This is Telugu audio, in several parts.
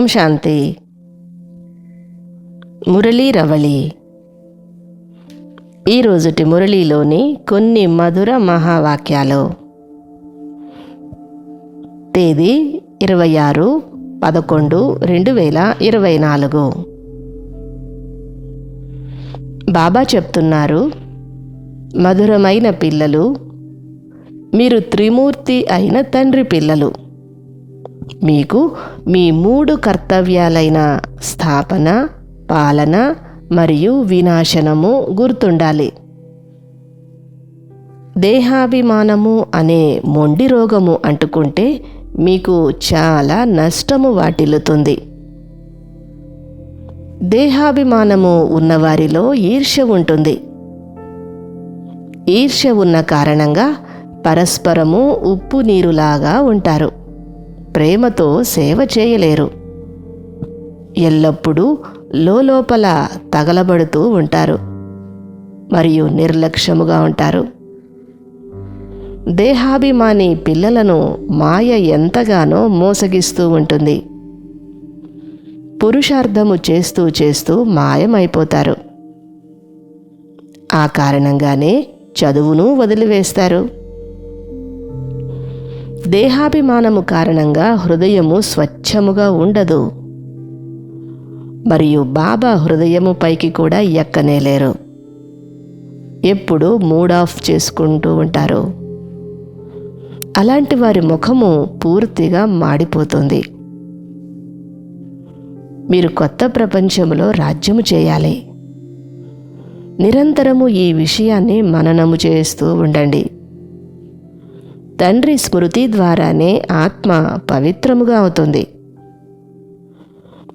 ఓం శాంతి. మురళీ రవళి. ఈరోజుటి మురళీలోని కొన్ని మధుర మహావాక్యాలు. తేదీ ఇరవై ఆరు పదకొండు రెండు వేల ఇరవై నాలుగు. బాబా చెప్తున్నారు మధురమైన పిల్లలు మీరు త్రిమూర్తి అయిన తండ్రి పిల్లలు. మీకు మీ మూడు కర్తవ్యాలైన స్థాపన పాలన మరియు వినాశనము గుర్తుండాలి. దేహాభిమానము అనే మొండి రోగము అంటుకుంటే మీకు చాలా నష్టము వాటిల్లుతుంది. దేహాభిమానము ఉన్నవారిలో ఈర్ష్య ఉంటుంది. ఈర్ష్య ఉన్న కారణంగా పరస్పరము ఉప్పు నీరులాగా ఉంటారు. ప్రేమతో సేవ చేయలేరు. ఎల్లప్పుడూ లోపల తగలబడుతూ ఉంటారు. మరియు నిర్లక్ష్యముగా ఉంటారు. దేహాభిమాని పిల్లలను మాయ ఎంతగానో మోసగిస్తూ ఉంటుంది. పురుషార్థము చేస్తూ చేస్తూ మాయమైపోతారు. ఆ కారణంగానే చదువును వదిలివేస్తారు. దేహాభిమానము కారణంగా హృదయము స్వచ్ఛముగా ఉండదు. మరియు బాబా హృదయము పైకి కూడా ఎక్కనేలేరు. ఎప్పుడు మూడ్ ఆఫ్ చేసుకుంటూ ఉంటారు. అలాంటి వారి ముఖము పూర్తిగా మాడిపోతుంది. మీరు కొత్త ప్రపంచంలో రాజ్యము చేయాలి. నిరంతరము ఈ విషయాన్ని మననము చేస్తూ ఉండండి. తండ్రి స్మృతి ద్వారానే ఆత్మ పవిత్రముగా అవుతుంది.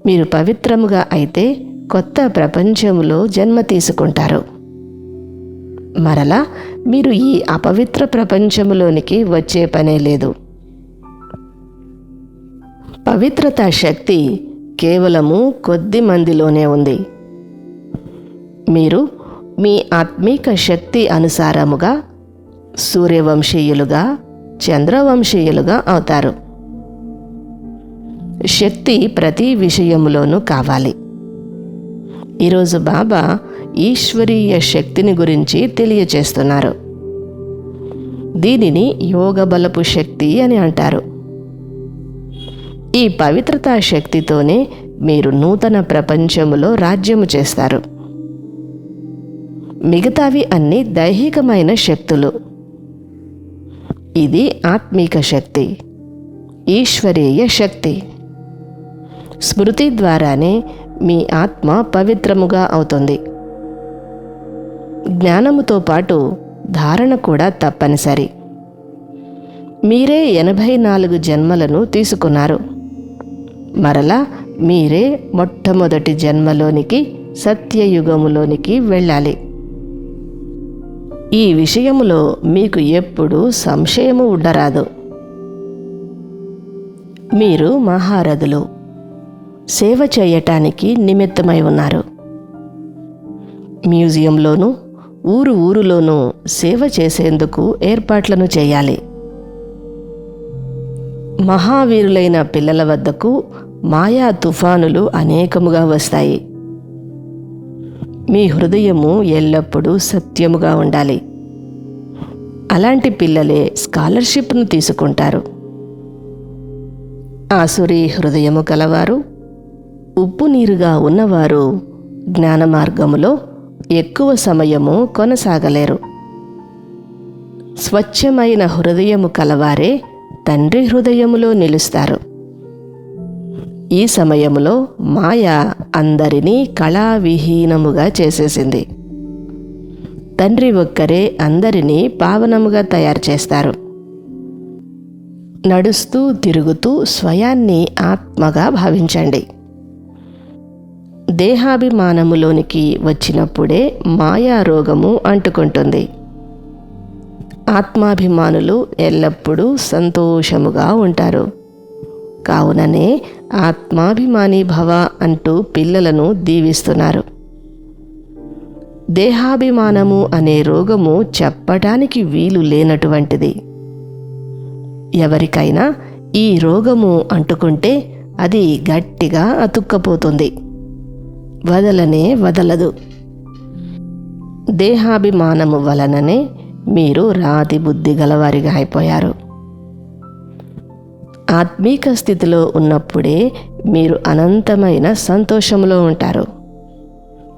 మీరు పవిత్రముగా అయితే కొత్త ప్రపంచంలో జన్మ తీసుకుంటారు. మరలా మీరు ఈ అపవిత్ర ప్రపంచంలోనికి వచ్చే పనే లేదు. పవిత్రత శక్తి కేవలము కొద్ది మందిలోనే ఉంది. మీరు మీ ఆత్మీక శక్తి అనుసారముగా సూర్యవంశీయులుగా చంద్రవంశీయులుగా అవుతారు. శక్తి ప్రతి విషయములోనూ కావాలి. ఈరోజు బాబా ఈశ్వరీయ శక్తిని గురించి తెలియచేస్తున్నారు. దీనిని యోగ బలపు శక్తి అని అంటారు. ఈ పవిత్రతా శక్తితోనే మీరు నూతన ప్రపంచములో రాజ్యము చేస్తారు. మిగతావి అన్ని దైహికమైన శక్తులు. ఇది ఆత్మీక శక్తి ఈశ్వరీయ శక్తి. స్మృతి ద్వారానే మీ ఆత్మ పవిత్రముగా అవుతుంది. జ్ఞానముతో పాటు ధారణ కూడా తప్పనిసరి. మీరే ఎనభై నాలుగు జన్మలను తీసుకున్నారు. మరలా మీరే మొట్టమొదటి జన్మలోనికి సత్యయుగములోనికి వెళ్ళాలి. ఈ విషయములో మీకు ఎప్పుడూ సంశయము ఉండరాదు. మీరు మహారథులు. సేవ చేయటానికి నిమిత్తమై ఉన్నారు. మ్యూజియంలోనూ ఊరు ఊరులోనూ సేవ చేసేందుకు ఏర్పాట్లను చేయాలి. మహావీరులైన పిల్లల వద్దకు మాయా తుఫానులు అనేకముగా వస్తాయి. మీ హృదయము ఎల్లప్పుడూ సత్యముగా ఉండాలి. అలాంటి పిల్లలే స్కాలర్షిప్ను తీసుకుంటారు. ఆసురి హృదయము కలవారు ఉప్పు నీరుగా ఉన్నవారు జ్ఞాన మార్గములో ఎక్కువ సమయము కొనసాగలేరు. స్వచ్ఛమైన హృదయము కలవారే తండ్రి హృదయములో నిలుస్తారు. ఈ సమయంలో మాయ అందరినీ కళావిహీనముగా చేసేసింది. తండ్రి ఒక్కరే అందరినీ పావనముగా తయారు చేస్తారు. నడుస్తూ తిరుగుతూ స్వయాన్ని ఆత్మగా భావించండి. దేహాభిమానములోనికి వచ్చినప్పుడే మాయా రోగము అంటుకుంటుంది. ఆత్మాభిమానులు ఎల్లప్పుడూ సంతోషముగా ఉంటారు. కావుననే ఆత్మాభిమాని భవ అంటూ పిల్లలను దీవిస్తున్నారు. దేహాభిమానము అనే రోగము చెప్పటానికి వీలు లేనటువంటిది. ఎవరికైనా ఈ రోగము అంటుకుంటే అది గట్టిగా అతుక్కపోతుంది. వదలనే వదలదు. దేహాభిమానము వలననే మీరు రాతి బుద్ధి గలవారిగా అయిపోయారు. ఆత్మీక స్థితిలో ఉన్నప్పుడే మీరు అనంతమైన సంతోషంలో ఉంటారు.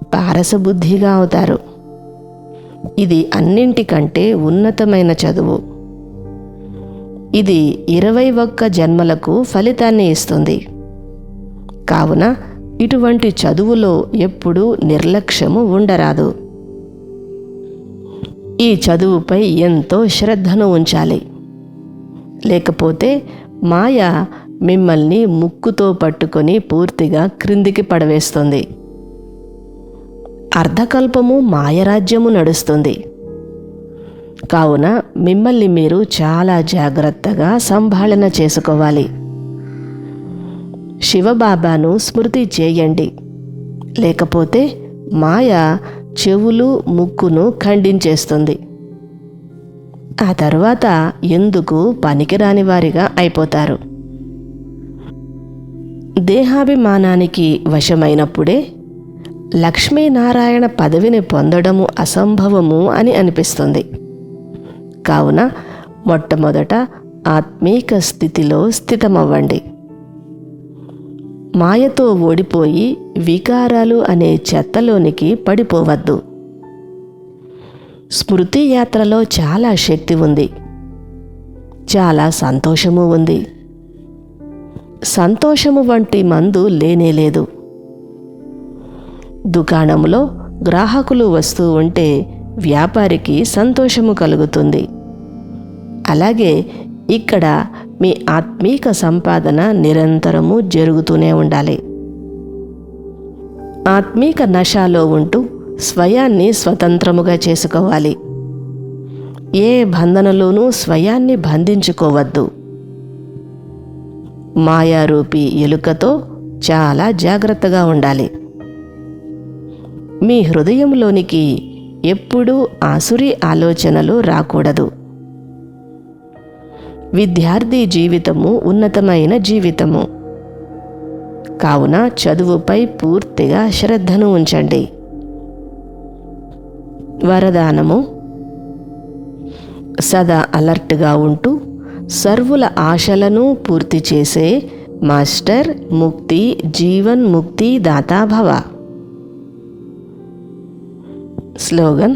పారసబుద్ధిగా అవుతారు. ఇది అన్నింటికంటే ఉన్నతమైన చదువు. ఇది ఇరవై ఒక్క జన్మలకు ఫలితాన్ని ఇస్తుంది. కావున ఇటువంటి చదువులో ఎప్పుడూ నిర్లక్ష్యము ఉండరాదు. ఈ చదువుపై ఎంతో శ్రద్ధను ఉంచాలి. లేకపోతే మాయ మిమ్మల్ని ముక్కుతో పట్టుకొని పూర్తిగా క్రిందికి పడవేస్తుంది. అర్ధకల్పము మాయరాజ్యము నడుస్తుంది. కావున మిమ్మల్ని మీరు చాలా జాగ్రత్తగా సంభాళన చేసుకోవాలి. శివబాబాను స్మృతి చేయండి. లేకపోతే మాయ చెవులు ముక్కును ఖండించేస్తుంది. ఆ తర్వాత ఎందుకు పనికిరాని వారిగా అయిపోతారు? దేహాభిమానానికి వశమైనప్పుడే లక్ష్మీనారాయణ పదవిని పొందడము అసంభవము అని అనిపిస్తుంది. కావున మొట్టమొదట ఆత్మీక స్థితిలో స్థితమవ్వండి. మాయతో ఓడిపోయి వికారాలు అనే చెత్తలోనికి పడిపోవద్దు. స్మృతి యాత్రలో చాలా శక్తి ఉంది. చాలా సంతోషము ఉంది. సంతోషము వంటి మందు లేనేలేదు దుకాణంలో గ్రాహకులు వస్తూ ఉంటే వ్యాపారికి సంతోషము కలుగుతుంది. అలాగే ఇక్కడ మీ ఆత్మీక సంపాదన నిరంతరము జరుగుతూనే ఉండాలి. ఆత్మీక నశాలో ఉంటూ స్వయాన్ని స్వతంత్రముగా చేసుకోవాలి. ఏ బంధనలోనూ స్వయాన్ని బంధించుకోవద్దు. మాయారూపి ఎలుకతో చాలా జాగ్రత్తగా ఉండాలి. మీ హృదయంలోనికి ఎప్పుడూ ఆసురి ఆలోచనలు రాకూడదు. విద్యార్థి జీవితము ఉన్నతమైన జీవితము. కావున చదువుపై పూర్తిగా శ్రద్ధను ఉంచండి. వరదానము. సదా అలర్ట్గా ఉంటూ సర్వుల ఆశలను పూర్తి చేసే మాస్టర్ ముక్తి జీవన్ ముక్తి దాతాభవ స్లోగన్.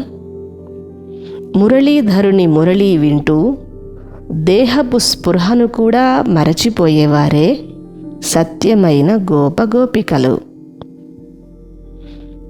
మురళీధరుని మురళీ వింటూ దేహపు స్పృహను కూడా మరచిపోయేవారే సత్యమైన గోపగోపికలు.